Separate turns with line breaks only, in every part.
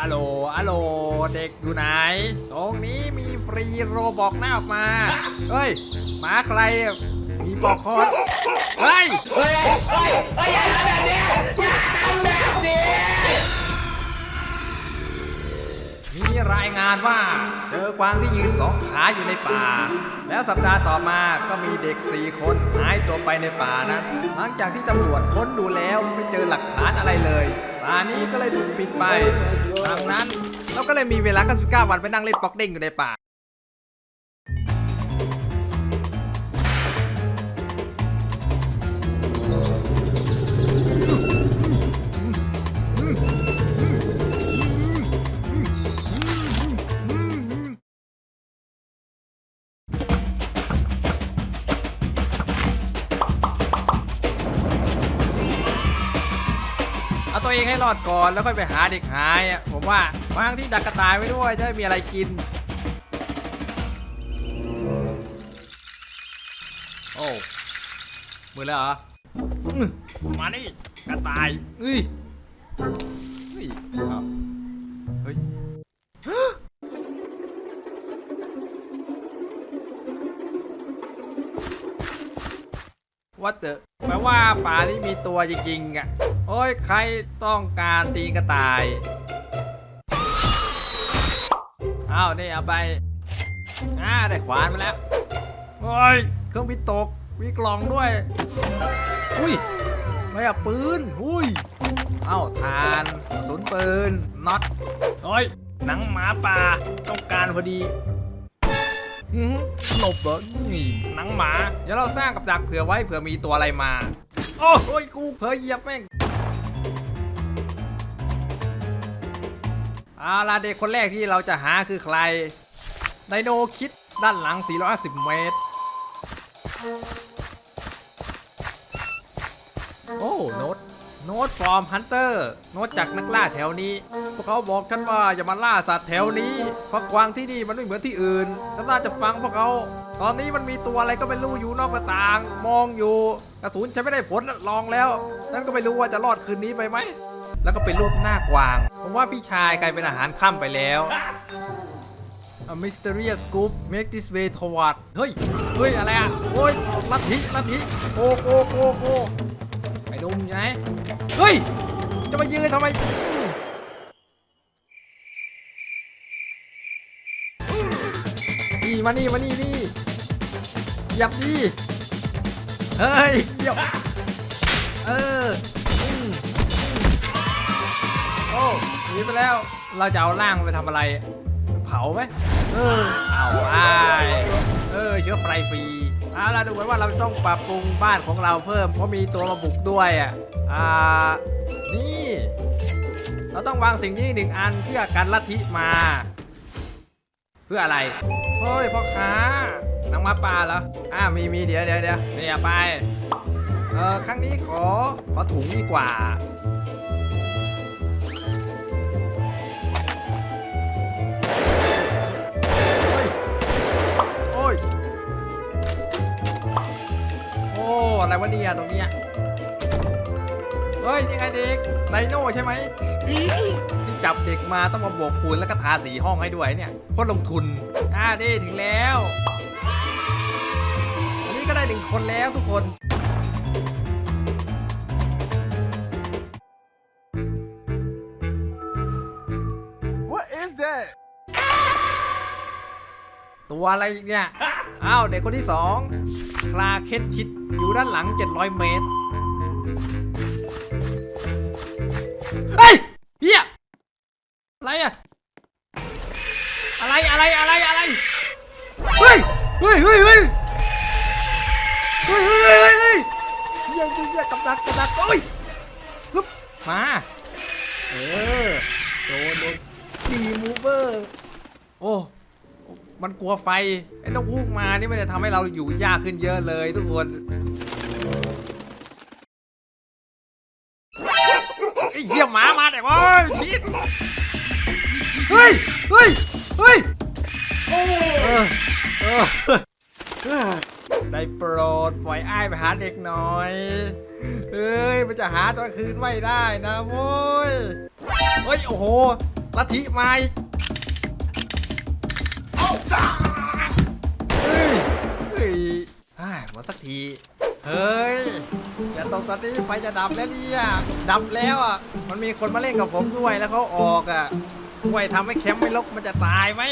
อะโหลอะโหลเด็กอยู่ไหน ตรงนี้มีฟรีโรบอกหน้าออกมา เฮ้ยหมาใครอะมีบอกคอเฮ้ย
เฮ้ยเฮ้ยเฮ้ยอย่าทำแบบนี้อย่าทำแบบนี้
มีรายงานว่าเจอกวางที่ยืนสองขาอยู่ในป่า แล้วสัปดาห์ต่อมาก็มีเด็กสี่คนหายตัวไปในป่านั้น หลังจากที่ตำรวจค้นดูแล้วไม่เจอหลักฐานอะไรเลยป่านี้ก็เลยถูกปิดไป ดังนั้น เราก็เลยมีเวลา99วันไปนั่งเล่นป๊อกเด้งอยู่ในป่า ตัวเองให้รอดก่อนแล้วค่อยไปหาเด็กหายอะผมว่าบางที่ดักกระต่ายไว้ด้วยจะได้มีอะไรกิน โอ้มือแล้วเหรออื้อมานี่กระต่ายเอ้ยเฮ้ยเอาเฮ้ยว่าเตอ แปลว่าป่านี้มีตัวจริงๆอะ โอ้ยใครต้องการตีนกระต่าย อ้าวนี่เอาไปอ่าได้ขวานมาแล้ว โอ้ยเครื่องบินตกมีกล่องด้วย อุ้ยอะไรอะปืน อุ้ย เอ้าทานกระสุนปืนน็อตโอ้ยหนังหมาป่าต้องการพอดี หือหลบเหรอนี่หนังหมา เดี๋ยวเราสร้างกับดักเผื่อไว้เผื่อมีตัวอะไรมา โอ้ยกูเผลอเหยียบแม่งเอาล่ะเด็กคนแรกที่เราจะหาคือใคร ไดโนคิดด้านหลัง 450 เมตร โอ้ โน้ต โน้ตฟอร์มฮันเตอร์โน้ตจากนักล่าแถวนี้ พวกเขาบอกฉันว่าอย่ามาล่าสัตว์แถวนี้ เพราะกวางที่นี่มันไม่เหมือนที่อื่นฉันน่าจะฟังพวกเขา ตอนนี้มันมีตัวอะไรก็ไม่รู้อยู่นอกหน้าต่าง มองอยู่กระสุนใช้ไม่ได้ผลลองแล้ว นั่นก็ไม่รู้ว่าจะรอดคืนนี้ไปไหม แล้วก็เป็นรูปหน้ากวาง ผมว่าพี่ชายกลายเป็นอาหารค่ำไปแล้ว A mysterious scoop make this way toward เฮ้ย เฮ้ย อะไรอะ โอ้ยลัทธิลัทธิโกโกโกโก ไอ้ดุมไงเฮ้ย จะมายืนทำไมนี่มานี่มานี่นี่หยับดิเฮ้ยหยับเอออืมโอ้หนีไปแล้ว เราจะเอาร่างไปทำอะไร เผาไหมเออ เอาไปเออเชื้อไฟฟรี เอาล่ะดูเหมือนว่าเราต้องปรับปรุงบ้านของเราเพิ่ม เพราะมีตัวมาบุกด้วยอะอ่านี่ เราต้องวางสิ่งนี้หนึ่งอันที่อกันลัทธิมา เพื่ออะไรเฮ้ยพ่อค้านังมาป่าเหรออ่ามีมีเดี๋ยวเดี๋ยวเดี๋ยวเนี่ยไปเออครั้งนี้ขอขอถุงดีกว่า อะไรวะเนี่ยตรงเนี้ยเฮ้ยนี่ไงเด็กไดโน่ใช่ไหมนี่จับเด็กมาต้องมาบวกคูณแล้วก็ทาสีห้องให้ด้วยเนี่ยโคตรลงทุนอ่านี่ถึงแล้ว อันนี้ก็ได้หนึ่งคนแล้วทุกคน ตัวอะไรเนี่ย อ้าว เด็กคนที่สองคลาเคนชิดอยู่ด้านหลัง 700 เมตร ไฟไอ้นกฮูกมานี่มันจะทำให้เราอยู่ยากขึ้นเยอะเลยทุกคนไอ้เหี้ยหมามาแต่ว่าชิดเฮ้ยเฮ้ยเฮ้ยเออเออได้โปรดปล่อยอ้ายไปหาเด็กหน่อยเอ้ยมันจะหาตอนคืนไม่ได้นะโว้ยเฮ้ยโอ้โหลัทธิใหม่เฮ้ อ่าหมดสักที เฮ้ยอย่าตกตอนนี้ไฟจะดับแล้วเนี่ยดับแล้วอะ มันมีคนมาเล่นกับผมด้วยแล้วเขาออกอะช่วยทำให้แคมป์ไม่ลกมันจะตายไหม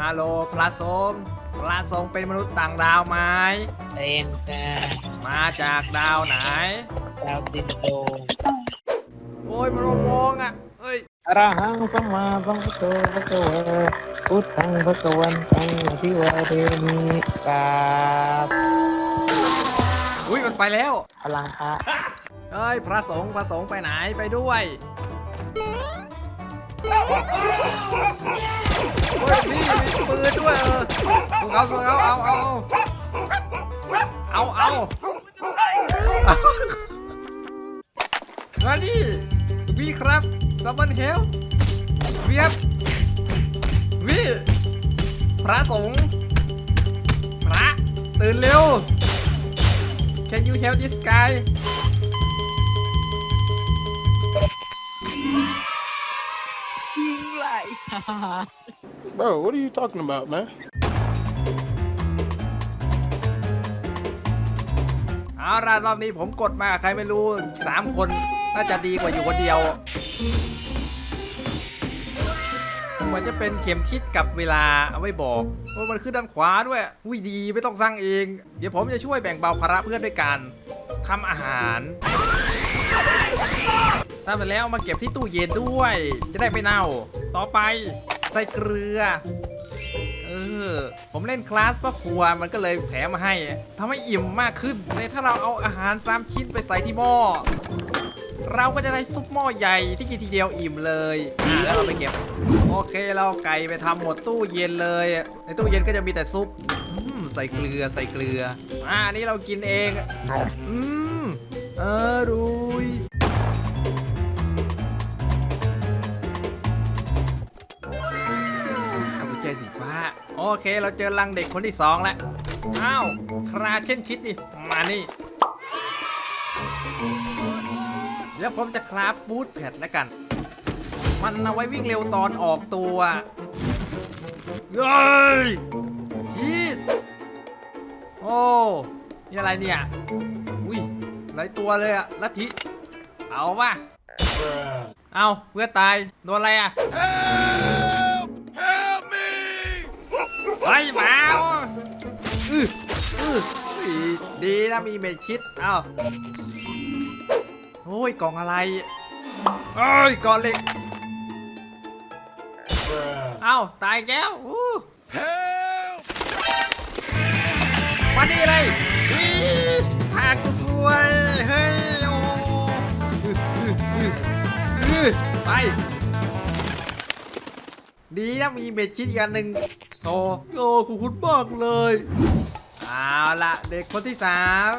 ฮัลโหลพระสงฆ์ พระสงฆ์เป็นมนุษย์ต่างดาวไหม
เป็นจ้า
มาจากดาวไหน
ดาวดินโด
โอ้ยมันมองอะเอ้ย
อรหังสัมมาสัมพุทโธพระกวาพุทธังพระกวันตังอภิวาเทมิกราบ
อุ้ยมันไปแล้ว
พลังพระ
เอ้ยพระสงฆ์พระสงฆ์ไปไหนไปด้วย โอ้ยพี่มีปืนด้วยเออพวกเขาพวกเขาเอาเอาเอาเอาเอามาดิวีครับซัมบันเฮลวีครับวีพระสงฆ์พระตื่นเร็ว Can you help this guy
Bro, what are you talking about, man?
เอาล่ะรอบนี้ผมกดมาใครไม่รู้ 3 คนน่าจะดีกว่าอยู่คนเดียวเหมือนจะเป็นเข็มทิศกับเวลาเอาไว้บอกว่ามันขึ้นด้านขวาด้วยอุ้ยดีไม่ต้องสร้างเอง เดี๋ยวผมจะช่วยแบ่งเบาภาระเพื่อนด้วยการทำอาหาร ทำเสร็จแล้วมาเก็บที่ตู้เย็นด้วย จะได้ไม่เน่า ต่อไปใส่เกลือ เออ ผมเล่นคลาสพ่อครัวมันก็เลยแถมมาให้ทำให้อิ่มมากขึ้นในถ้าเราเอาอาหารสามชิ้นไปใส่ที่หม้อเราก็จะได้ซุปหม้อใหญ่ที่กินทีเดียวอิ่มเลยอ่าแล้วเราไปเก็บ โอเคเราเอาไก่ไปทำหมดตู้เย็นเลย ในตู้เย็นก็จะมีแต่ซุปอืมใส่เกลือใส่เกลือ อ่าอันนี้เรากินเอง อืม อร่อย โอเคเราเจอลังเด็กคนที่สองแล้ว อ้าว คราเค้นคิดดิ มานี่ เดี๋ยวผมจะคราฟบูทแพดแล้วกัน มันเอาไว้วิ่งเร็วตอนออกตัวเฮ้ยฮีทโอ้นี่อะไรเนี่ย อุ้ยหลายตัวเลยอะลัทธิ เอาป่ะเอาเพื่อตาย โดนอะไรอะ ไปหมาอืออืออุ๊ยดีนะมีเมจคิด เอาโอ้ยกล่องอะไรเอ้ยกล่องเหล็ก เอ้าตายแก้วมาดีเลยพากูสวย เฮ้ย โอ้ไป ดีนะมีเบ็ดชิ้นอีกอันหนึ่งโตโอ้ขอบคุณมากเลยเอาละเด็กคนที่สาม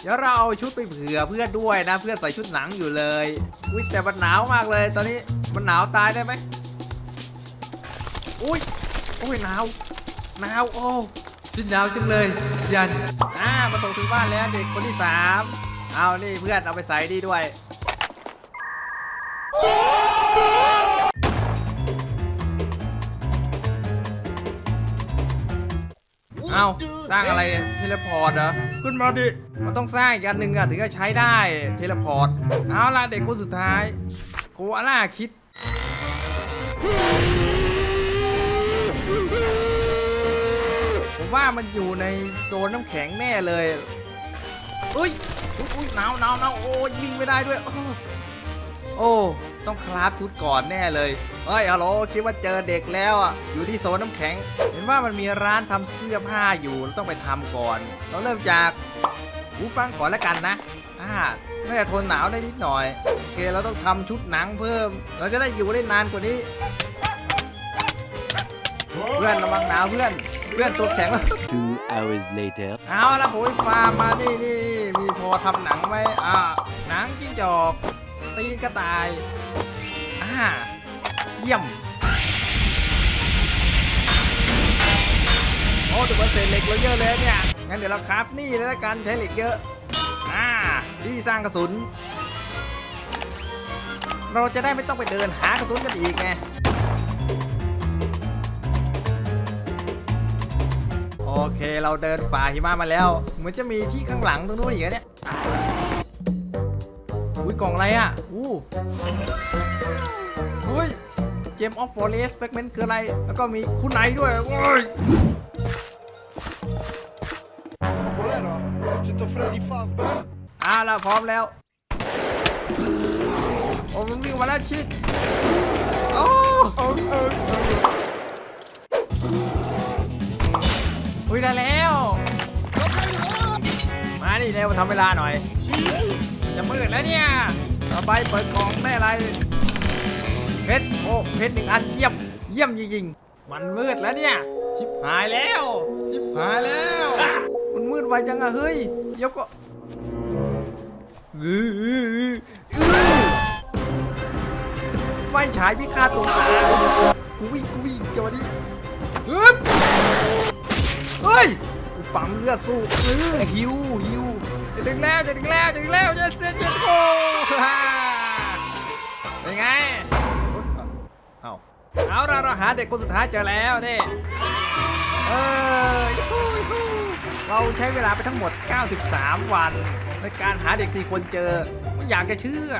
เดี๋ยวเราเอาชุดไปเผื่อเพื่อนด้วยนะ เพื่อนใส่ชุดหนังอยู่เลยอุ้ยแต่มันหนาวมากเลย ตอนนี้มันหนาวตายได้ไหมอุ้ยโอ้ยหนาวหนาวโอ้ชุดหนาวจังเลยยันอ่ามาส่งถึงบ้านแล้วเด็กคนที่สามเอานี่เพื่อนเอาไปใส่ดีด้วย เอาสร้างอะไรเนี่ยเทเลพอร์ตเหรอ ขึ้นมาดิ มันต้องสร้างอีกอันหนึ่งอะถึงจะใช้ได้เทเลพอร์ต เอาล่ะเด็กคนสุดท้าย โคอาล่าคิด ผมว่ามันอยู่ในโซนน้ำแข็งแน่เลย อุ้ย อุ๊ยอุ้ยหนาวหนาวหนาวโอ้ยวิ่งไม่ได้ด้วยโอ้ โอ้ ต้องคราฟชุดก่อนแน่เลยเฮ้ยฮัลโหลคิดว่าเจอเด็กแล้วอะอยู่ที่โซนน้ำแข็ง เห็นว่ามันมีร้านทำเสื้อผ้าอยู่เราต้องไปทำก่อน เราเริ่มจากหูฟังก่อนแล้วกันนะอ่าน่าจะทนหนาวได้นิดหน่อยโอเคเราต้องทำชุดหนังเพิ่ม เราจะได้อยู่ได้นานกว่านี้ เพื่อนระวังหนาวเพื่อน เพื่อนตัวแข็งแล้ว
Two hours later.
เอาละผมไปฟาร์มมานี่นี่มีพอทำหนังไหมอ่าหนังจิ้งจอก ตีนกระต่าย อ่า เยี่ยม โอ้ถือว่าเศษเหล็กเราเยอะเลยเนี่ย งั้นเดี๋ยวเราคราฟนี่เลยละกันใช้เหล็กเยอะ อ่าที่สร้างกระสุน เราจะได้ไม่ต้องไปเดินหากระสุนกันอีกไงโอเคเราเดินป่าหิมะมาแล้ว เหมือนจะมีที่ข้างหลังตรงนู้นอีกนะเนี่ย ล่องอะไรอะอู้อุ้ยเจมออฟฟอเรสต์แฟกเมนต์คืออะไร แล้วก็มีคุณไหนด้วยโอ้ย
Cholera, czy to Freddy Fazbear?
อ่าเราพร้อมแล้ว โอ้มันวิ่งมาแล้วชิดโอ้อุ้ยได้แล้ว มาดิเร็วทำเวลาหน่อย จะมืดแล้วเนี่ยต่อไปเปิดกล่องได้อะไร เพชร โอ้ เพชรหนึ่งอันเยี่ยม เยี่ยมจริงๆ มันมืดแล้วเนี่ย ชิบหายแล้ว ชิบหายแล้ว มันมืดไวจังอะเฮ้ย เดี๋ยวก็อือไฟฉายพิฆาตตรงกลากูวิ่งกูวิ่งเจ้าวันนี้ฮึบเฮ้ย กูปั๊มเลือดสู้เออหิวหิว จะถึงแล้วจะถึงแล้วจะถึงแล้วจะเสียจะโกฮ่าเป็นไงเอ้าเอาเราเราหาเด็กคนสุดท้ายเจอแล้วนี่เออยูฮูยูฮูเราใช้เวลาไปทั้งหมด 93 วัน ในการหาเด็ก 4 คนเจอไม่อยากจะเชื่อ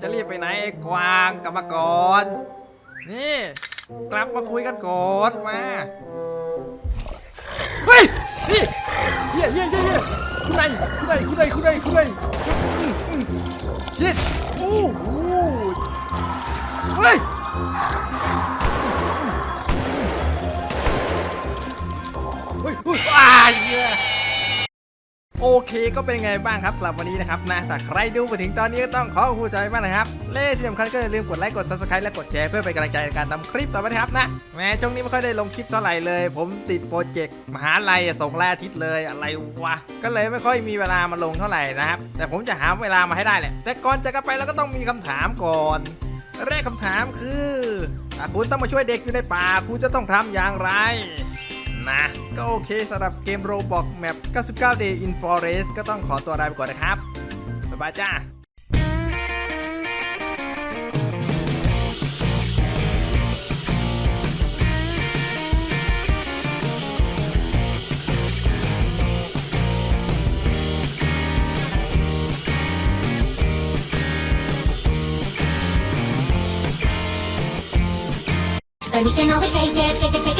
จะรีบไปไหนไอ้กวางกลับมาก่อน นี่ กลับมาคุยกันก่อนมา เฮ้ย นี่เฮียเฮียเฮียเฮียคุณนายคุณนายคุณนายคุณนายคุณนายอืมอืมเย็ดโอ้โหเฮ้ยเฮ้ยเฮ้ยอ้ายเหี้ย โอเคก็เป็นไงบ้างครับสำหรับวันนี้นะครับนะแต่ใครดูมาถึงตอนนี้ก็ต้องขอขอบคุณใจมากนะครับเล่ที่สำคัญก็อย่าลืมกดไลค์กด subscribe และกดแชร์เพื่อเป็นกำลังใจในการทำคลิปต่อไปนะครับนะแม้ช่วงนี้ไม่ค่อยได้ลงคลิปเท่าไหร่เลย ผมติดโปรเจกต์มหาลัยส่งรายอาทิตย์เลยอะไรวะก็เลยไม่ค่อยมีเวลามาลงเท่าไหร่นะครับแต่ผมจะหาเวลามาให้ได้แหละแต่ก่อนจะกันไปเราก็ต้องมีคำถามก่อนแรกคำถามคือคุณต้องมาช่วยเด็กอยู่ในป่า คุณจะต้องทำอย่างไร นะ ก็โอเคสำหรับเกมโรบอกแมป99 Day in Forest ก็ต้องขอตัวลาไปก่อนนะครับ บ๊ายบายจ้า
And we can always shake it, shake it, shake it.